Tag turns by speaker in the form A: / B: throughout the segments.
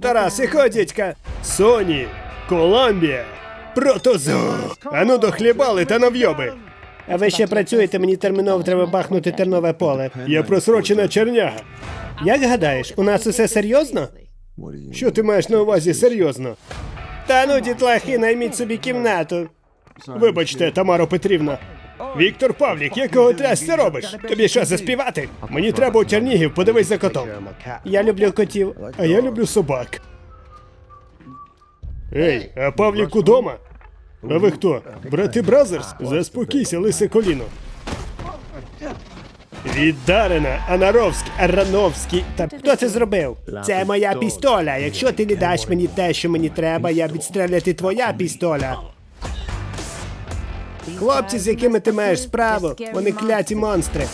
A: Тарас, іхо, дідька! Соні, Колумбія, Протозо! Ану дохлібали та навйоби! А ви ще працюєте, мені терміново треба бахнути тернове поле. Я просрочена черняга. Як гадаєш, у нас усе серйозно? Що ти маєш на увазі серйозно? Та ну, дітлахи, найміть собі кімнату. Вибачте, Тамаро Петрівна. Віктор Павлік, якого тряс ти робиш? Тобі що заспівати? Мені треба у Чернігів, подивись за котом. Я люблю котів, а я люблю собак. Ей, а Павлік удома? А ви хто? Брати Бразерс? Заспокійся, лисе коліно. Віддарена, Анаровський, Арановський. Та хто це зробив? Це моя пістоля. Якщо ти не даш мені те, що мені треба, я відстріляти твоя пістоля. Хлопці, з якими ти маєш справу, вони кляті монстри.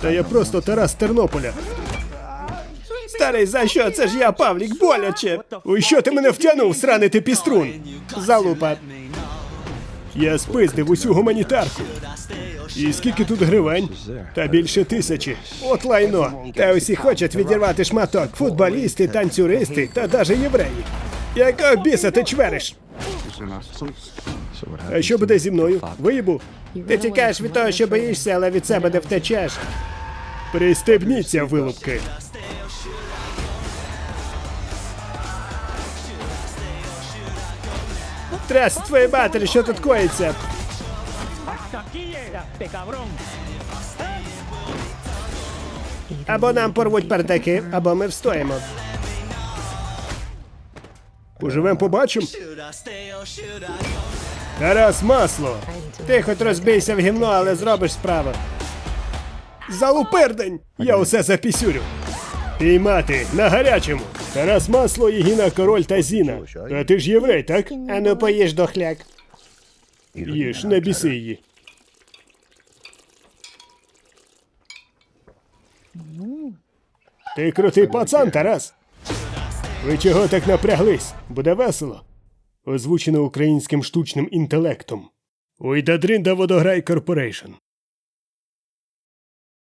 A: Та я просто Тарас Тернополя. Старий, за що? Це ж я, Павлік, боляче. У що ти мене втягнув, сраний ти піструн? Залупа. Я спиздив усю гуманітарку. І скільки тут гривень? Та більше тисячі. От лайно. Та усі хочуть відірвати шматок. Футболісти, танцюристи та навіть євреї. Якого біса ти чвериш? А що буде зі мною? Виїбу? Ти тікаєш від того, що боїшся, але від себе не втечеш. Пристебніться, вилупки. Тряс твої матері, що тут коїться? Або нам порвуть пердаки, або ми встоїмо. Поживем, побачимо. Тарас масло. Ти хоч розбийся в гімно, але зробиш справу. Залупердень! Я усе запісюрю. Піймати на гарячому. Тарас масло і Гіна король та Зіна. А ти ж єврей, так? Ану поїж дохляк. Їж, не біси її. Ти крутий пацан, Тарас. Ви чого так напряглись? Буде весело. Озвучено українським штучним інтелектом. Уйдадринда Водограй Корпорейшн.